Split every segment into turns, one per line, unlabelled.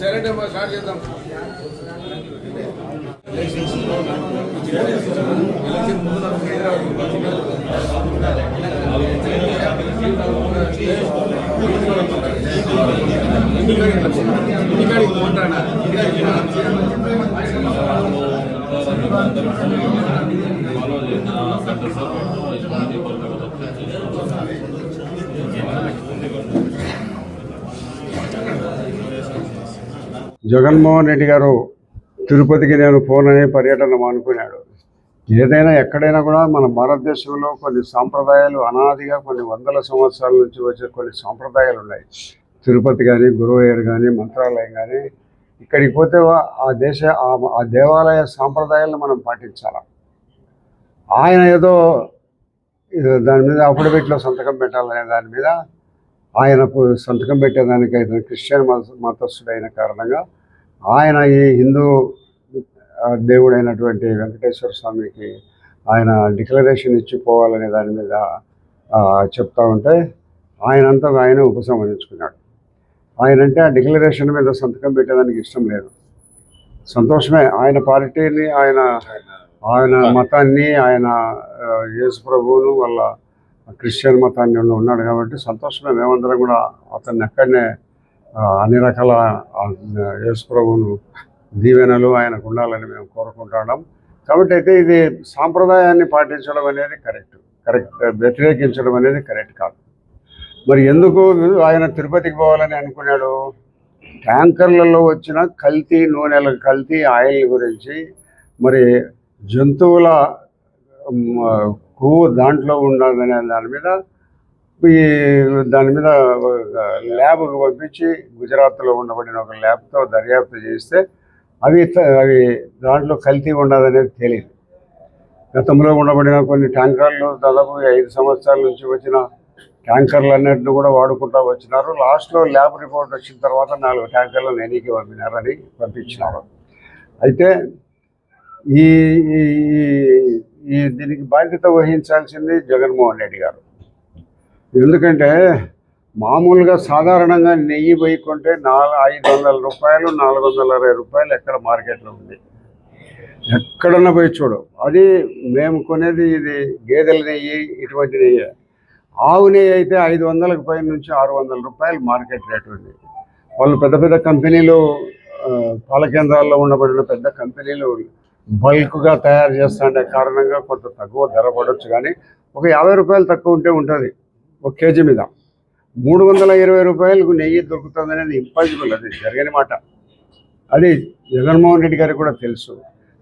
Silent అమ్మా start చేద్దాం.
జగన్మోహన్ రెడ్డి గారు తిరుపతికి నేను పోనని పర్యటన మానుకున్నాడు. ఏదైనా ఎక్కడైనా కూడా మన భారతదేశంలో కొన్ని సాంప్రదాయాలు అనాదిగా కొన్ని వందల సంవత్సరాల నుంచి వచ్చే కొన్ని సాంప్రదాయాలు ఉన్నాయి. తిరుపతి కానీ గురువయ్యర్ కానీ మంత్రాలయం కానీ ఇక్కడికి పోతే ఆ దేశ ఆ- దేవాలయ సాంప్రదాయాలను మనం పాటించాలి? ఆయన ఏదో దాని మీద అఫిడవిట్లో సంతకం పెట్టాలనే దాని మీద ఆయనకు సంతకం పెట్టేదానికి క్రిస్టియన్ మత మతస్థుడైన కారణంగా ఆయన ఈ హిందూ దేవుడైనటువంటి వెంకటేశ్వర స్వామికి ఆయన డిక్లరేషన్ ఇచ్చిపోవాలనే దాని మీద చెప్తా ఉంటే ఆయనంతా ఆయన ఉపసంహరించుకున్నాడు. ఆయన అంటే ఆ డిక్లరేషన్ మీద సంతకం పెట్టేదానికి ఇష్టం లేదు. సంతోషమే. ఆయన పార్టీని ఆయన ఆయన మతాన్ని ఆయన యేసు ప్రభువును వాళ్ళ క్రిస్టియన్ మతాన్ని ఉన్నాడు కాబట్టి సంతోషమే. మేమందరం కూడా అతన్ని ఎక్కడనే అన్ని రకాల ఆ, దీవెనలు ఆయనకు ఉండాలని మేము కోరుకుంటున్నాం. కాబట్టి అయితే ఇది సాంప్రదాయాన్ని పాటించడం అనేది కరెక్ట్. కరెక్ట్ వ్యతిరేకించడం అనేది కరెక్ట్ కాదు. మరి ఎందుకు ఆయన తిరుపతికి పోవాలని అనుకున్నాడు? ట్యాంకర్లలో వచ్చిన కల్తీ నూనెల కల్తీ ఆయిల్ గురించి. మరి జంతువుల కొవ్వు దాంట్లో ఉన్నదనే దాని మీద ఈ దాని మీద ల్యాబ్కి పంపించి గుజరాత్లో ఉండబడిన ఒక ల్యాబ్తో దర్యాప్తు చేస్తే అవి అవి దాంట్లో కల్తీ ఉండదనేది తెలియదు. గతంలో ఉండబడిన కొన్ని ట్యాంకర్లు దాదాపు ఐదు సంవత్సరాల నుంచి వచ్చిన ట్యాంకర్లు అన్నింటిని కూడా వాడుకుంటూ వచ్చినారు. లాస్ట్లో ల్యాబ్ రిపోర్ట్ వచ్చిన తర్వాత నాలుగు ట్యాంకర్లు నేనీకి పంపినారని పంపించినారు. అయితే ఈ దీనికి బాధ్యత వహించాల్సింది జగన్మోహన్ రెడ్డి గారు. ఎందుకంటే మామూలుగా సాధారణంగా నెయ్యి పోయి కొంటే నాలుగు ఐదు వందల రూపాయలు నాలుగు వందల అరవై రూపాయలు ఎక్కడ మార్కెట్లో ఉంది? ఎక్కడన్నా పోయి చూడు. అది మేము కొనేది ఇది గేదెల నెయ్యి ఇటువంటి నెయ్యి. ఆవు నెయ్యి అయితే ఐదు వందలకు పై నుంచి ఆరు వందల రూపాయలు మార్కెట్ రేట్ ఉంది. వాళ్ళు పెద్ద పెద్ద కంపెనీలు పాల కేంద్రాల్లో ఉండబడిన పెద్ద కంపెనీలు బల్క్గా తయారు చేస్తుండే కారణంగా కొంత తక్కువ ధర పడవచ్చు కానీ ఒక యాభై రూపాయలు తక్కువ ఉంటే ఉంటుంది. ఒక కేజీ మీద. మూడు వందల ఇరవై రూపాయలకు నెయ్యి దొరుకుతుంది అనేది ఇంపాసిబుల్. అది జరగని మాట. అది జగన్మోహన్ రెడ్డి గారికి కూడా తెలుసు.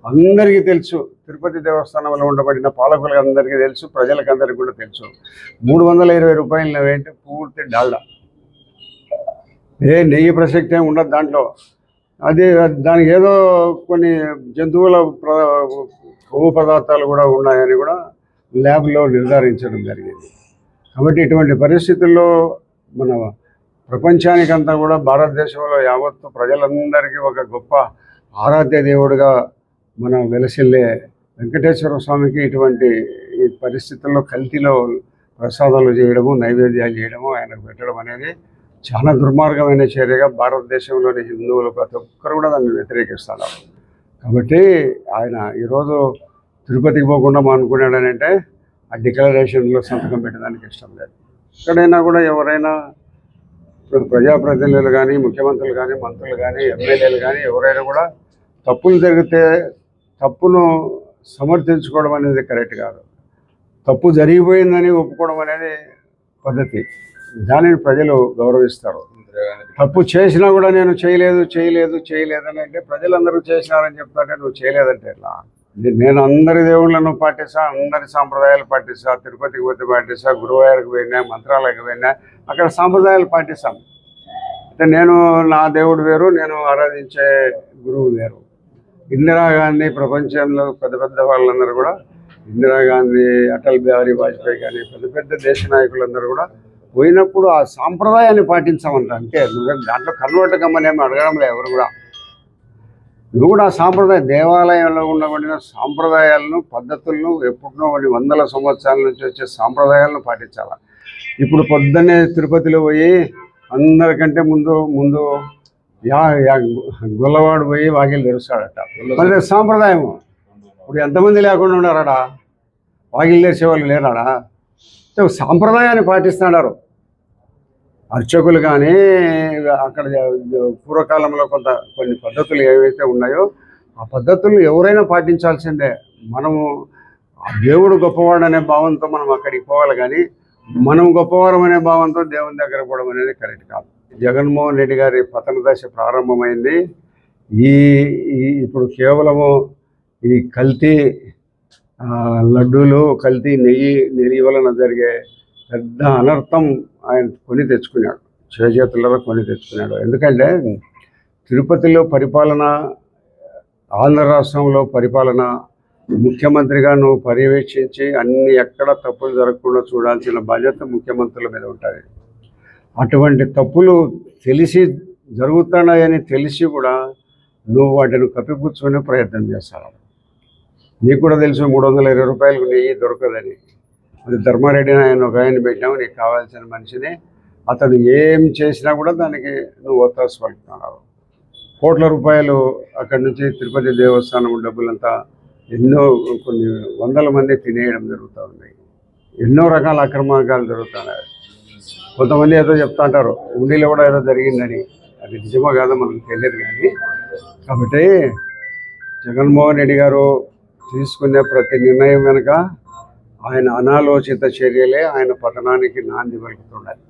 అందరికీ తెలుసు. తిరుపతి దేవస్థానంలో ఉండబడిన పాలకులకు అందరికీ తెలుసు. ప్రజలకు అందరికీ కూడా తెలుసు. మూడు వందల ఇరవై రూపాయలు ఏంటి పూర్తి డాల్డా. ఏ నెయ్యి ప్రసక్తి ఏమి ఉండదు దాంట్లో. అది దానికి ఏదో కొన్ని జంతువుల కొవ్వు పదార్థాలు కూడా ఉన్నాయని కూడా ల్యాబ్లో నిర్ధారించడం జరిగింది. కాబట్టి ఇటువంటి పరిస్థితుల్లో మన ప్రపంచానికంతా కూడా భారతదేశంలో యావత్తు ప్రజలందరికీ ఒక గొప్ప ఆరాధ్య దేవుడిగా మనం వెలసిల్లే వెంకటేశ్వర స్వామికి ఇటువంటి ఈ పరిస్థితుల్లో కల్తీలో ప్రసాదాలు చేయడము నైవేద్యాలు చేయడము ఆయనకు పెట్టడం అనేది చాలా దుర్మార్గమైన చర్యగా భారతదేశంలోని హిందువులు ప్రతి ఒక్కరు కూడా దాన్ని వ్యతిరేకిస్తారు. కాబట్టి ఆయన ఈరోజు తిరుపతికి పోకుండా అనుకున్నాడని అంటే ఆ డిక్లరేషన్లో సంతకం పెట్టడానికి ఇష్టం లేదు. ఎక్కడైనా కూడా ఎవరైనా ఇప్పుడు ప్రజాప్రతినిధులు కానీ ముఖ్యమంత్రులు కానీ మంత్రులు కానీ ఎమ్మెల్యేలు కానీ ఎవరైనా కూడా తప్పులు జరిగితే తప్పును సమర్థించుకోవడం అనేది కరెక్ట్ కాదు. తప్పు జరిగిపోయిందని ఒప్పుకోవడం అనేది పద్ధతి. దానిని ప్రజలు గౌరవిస్తారు. తప్పు చేసినా కూడా నేను చేయలేదు చేయలేదు చేయలేదు అంటే ప్రజలందరూ చేసినారని చెప్తాంటే నువ్వు చేయలేదంటే ఎట్లా నేను అందరి దేవుళ్ళను పాటిస్తా అందరి సాంప్రదాయాలు పాటిస్తా తిరుపతికి పోతే పాటిస్తా గురువారికి పోయినా మంత్రాలయకి పోయినా అక్కడ సాంప్రదాయాలు పాటిస్తాం. అంటే నేను నా దేవుడు వేరు నేను ఆరాధించే గురువు వేరు. ఇందిరాగాంధీ ప్రపంచంలో పెద్ద పెద్ద వాళ్ళందరూ కూడా ఇందిరాగాంధీ అటల్ బిహారీ వాజ్పేయి కానీ పెద్ద పెద్ద దేశ నాయకులందరూ కూడా పోయినప్పుడు ఆ సాంప్రదాయాన్ని పాటించామంట. అంటే నువ్వు దాంట్లో కన్వర్ట్ కమ్మనేమి అడగడం లేదు ఎవరు కూడా. కూడా ఆ సాంప్రదాయ. దేవాలయంలో ఉండబడిన సాంప్రదాయాలను పద్ధతులను ఎప్పుడునో కొన్ని వందల సంవత్సరాల నుంచి వచ్చే సాంప్రదాయాలను పాటించాలి. ఇప్పుడు పొద్దున్నే తిరుపతిలో పోయి అందరికంటే ముందు ముందు యా యా గొల్లవాడు పోయి వాకిలు తెరుస్తాడట. మరి సాంప్రదాయము. ఇప్పుడు ఎంతమంది లేకుండా ఉన్నారాడా వాకిలు తెరిచేవాళ్ళు లేరాడా? సాంప్రదాయాన్ని పాటిస్తున్నారు అర్చకులు కానీ అక్కడ పూర్వకాలంలో కొంత కొన్ని పద్ధతులు ఏవైతే ఉన్నాయో ఆ పద్ధతులు ఎవరైనా పాటించాల్సిందే. మనము ఆ దేవుడు గొప్పవాడు అనే భావంతో మనం అక్కడికి పోవాలి కానీ మనం గొప్పవారం అనే భావంతో దేవుని దగ్గర పోవడం అనేది కరెక్ట్ కాదు. జగన్మోహన్ రెడ్డి గారి పతన దశ ప్రారంభమైంది. ఈ ఈ ఇప్పుడు కేవలము ఈ కల్తీ లడ్డూలు కల్తీ నెయ్యి నెయ్యి వలన జరిగే పెద్ద అనర్థం ఆయన కొని తెచ్చుకున్నాడు. చేతులలో కొని తెచ్చుకున్నాడు. ఎందుకంటే తిరుపతిలో పరిపాలన ఆంధ్ర రాష్ట్రంలో పరిపాలన ముఖ్యమంత్రిగా నువ్వు పర్యవేక్షించి అన్ని ఎక్కడ తప్పులు జరగకుండా చూడాల్సిన బాధ్యత ముఖ్యమంత్రుల మీద ఉంటుంది. అటువంటి తప్పులు తెలిసి జరుగుతున్నాయని తెలిసి కూడా నువ్వు వాటిని కప్పిపుచ్చుకునే ప్రయత్నం చేస్తావు. నీకు కూడా తెలుసు మూడు వందల ఇరవై రూపాయలకు నెయ్యి దొరకదని. ధర్మారెడ్డి ఆయన ఒక ఆయన పెట్టినావు నీకు కావాల్సిన మనిషిని. అతను ఏం చేసినా కూడా దానికి నువ్వు ఒత్తాసు పడుతున్నావు. కోట్ల రూపాయలు అక్కడి నుంచి తిరుపతి దేవస్థానం డబ్బులంతా ఎన్నో కొన్ని వందల మంది తినేయడం జరుగుతూ ఉంది. ఎన్నో రకాల అక్రమార్గాలు జరుగుతున్నాయి. కొంతమంది ఏదో చెప్తా అంటారు ఉండిలో కూడా ఏదో జరిగిందని. అది నిజమో కాదో మనకు తెలియదు కానీ. కాబట్టి జగన్మోహన్ రెడ్డి గారు తీసుకునే ప్రతి నిర్ణయం వెనుక ఆయన అనాలోచిత చర్యలే ఆయన పతనానికి నాంది పలుకుతున్నాయి